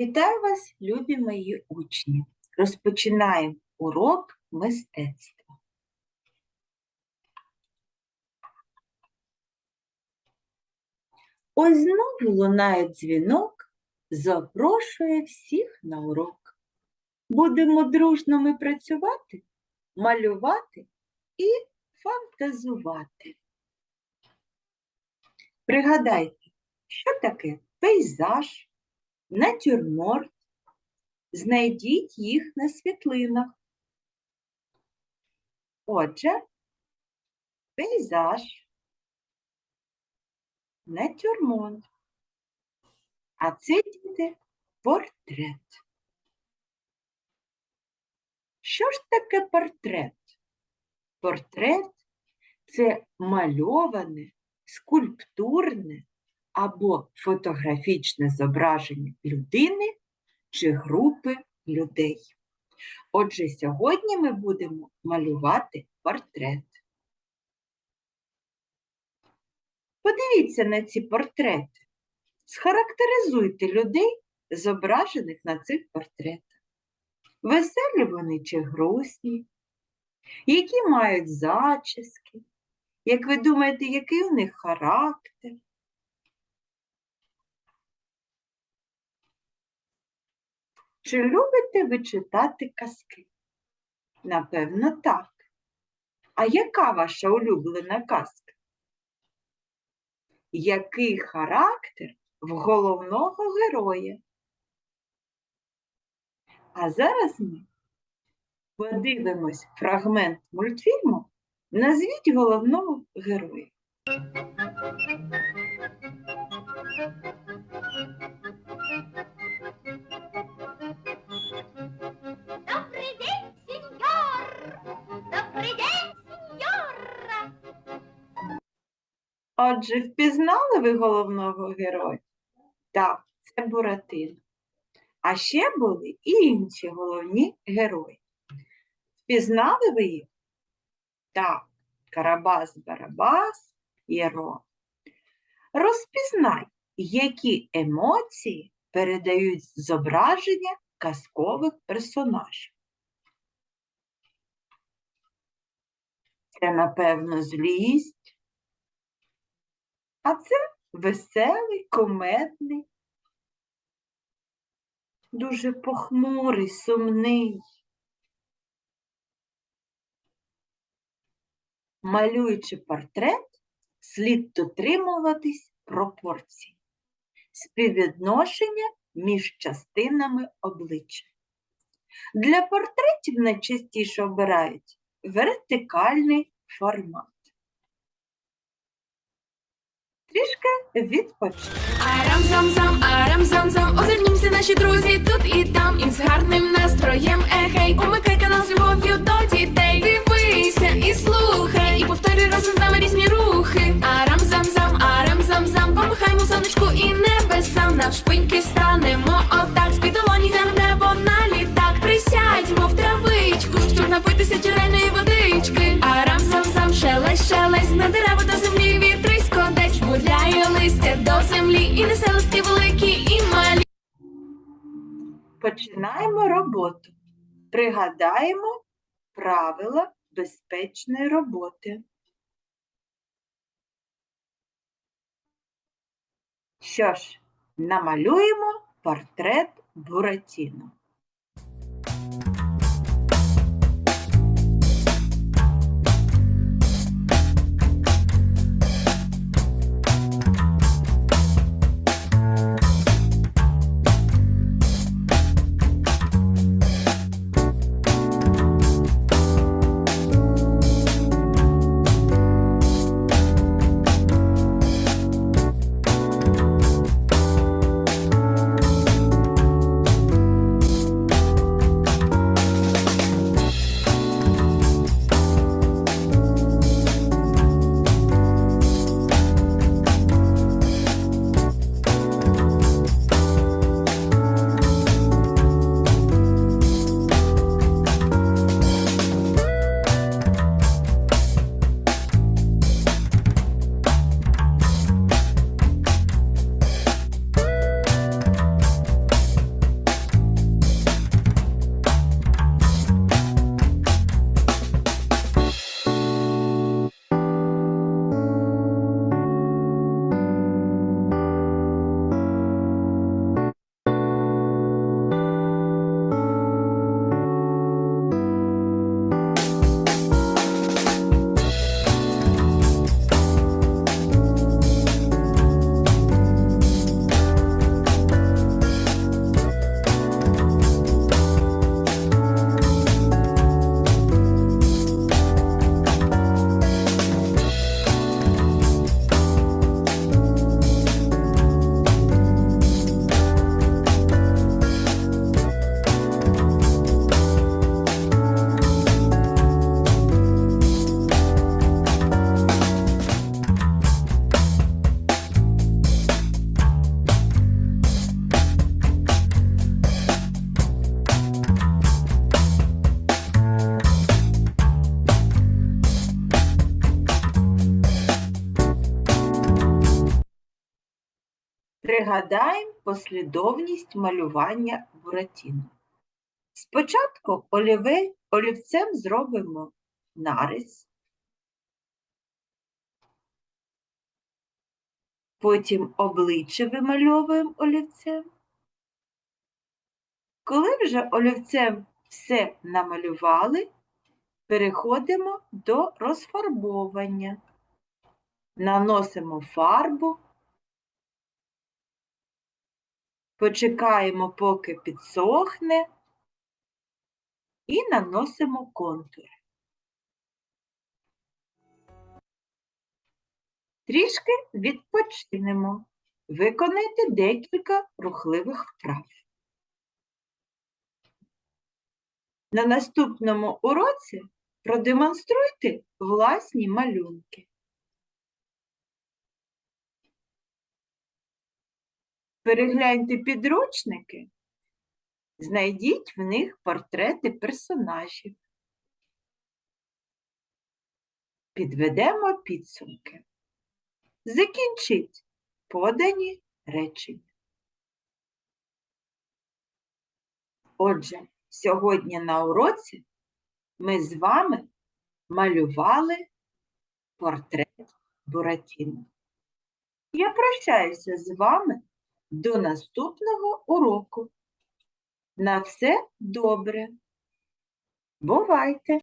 Вітаю вас, любі мої учні! Розпочинаємо урок мистецтва. Ось знову лунає дзвінок, запрошує всіх на урок. Будемо дружно ми працювати, малювати і фантазувати. Пригадайте, що таке пейзаж, натюрморт. Знайдіть їх на світлинах. Отже, пейзаж, натюрморт. А це діти портрет. Що ж таке портрет? Портрет це мальоване, скульптурне або фотографічне зображення людини чи групи людей. Отже, сьогодні ми будемо малювати портрет. Подивіться на ці портрети. Схарактеризуйте людей, зображених на цих портретах. Веселі вони чи грустні, які мають зачіски, як ви думаєте, який у них характер? Чи любите ви читати казки? Напевно, так. А яка ваша улюблена казка? Який характер в головного героя? А зараз ми подивимось фрагмент мультфільму Назвіть головного героя. Отже, впізнали ви головного героя? Так, це Буратино. А ще були і інші головні герої. Впізнали ви їх? Так, Карабас-Барабас і Рон. Розпізнай, які емоції передають зображення казкових персонажів. Це, напевно, злість, а це веселий, комедний, дуже похмурий, сумний. Малюючи портрет, слід дотримуватись пропорцій, співвідношення між частинами обличчя. Для портретів найчастіше обирають вертикальний формат. Трішки відпочинку. Арам-зам-зам, арам-зам-зам, озирнімся наші друзі тут і там, і з гарним настроєм, ехей, умикай канал з любов'ю до дітей. Дивися і слухай, і повторюй разом з нами різні рухи. Арам-зам-зам, арам-зам-зам, помахаймо сонечку і небесам, навшпиньки станемо отак, з-під долоні йдемо в небо на літак. Присядьмо в травичку, щоб напитися джерельної водички. Арам-зам-зам, шелесть, шелесть, на дерева і несе листки великі і малі. Починаємо роботу. Пригадаємо правила безпечної роботи. Що ж, намалюємо портрет Буратіно. Пригадаємо послідовність малювання Буратіно. Спочатку оліве- олівцем зробимо нарис, потім обличчя вимальовуємо олівцем. Коли вже олівцем все намалювали, переходимо до розфарбовування. Наносимо фарбу, почекаємо, поки підсохне, і наносимо контур. Трішки відпочинемо. Виконайте декілька рухливих вправ. На наступному уроці продемонструйте власні малюнки. Перегляньте підручники, знайдіть в них портрети персонажів. Підведемо підсумки. Закінчіть подані речення. Отже, сьогодні на уроці ми з вами малювали портрет Буратіно. Я прощаюся з вами до наступного уроку. На все добре. Бувайте!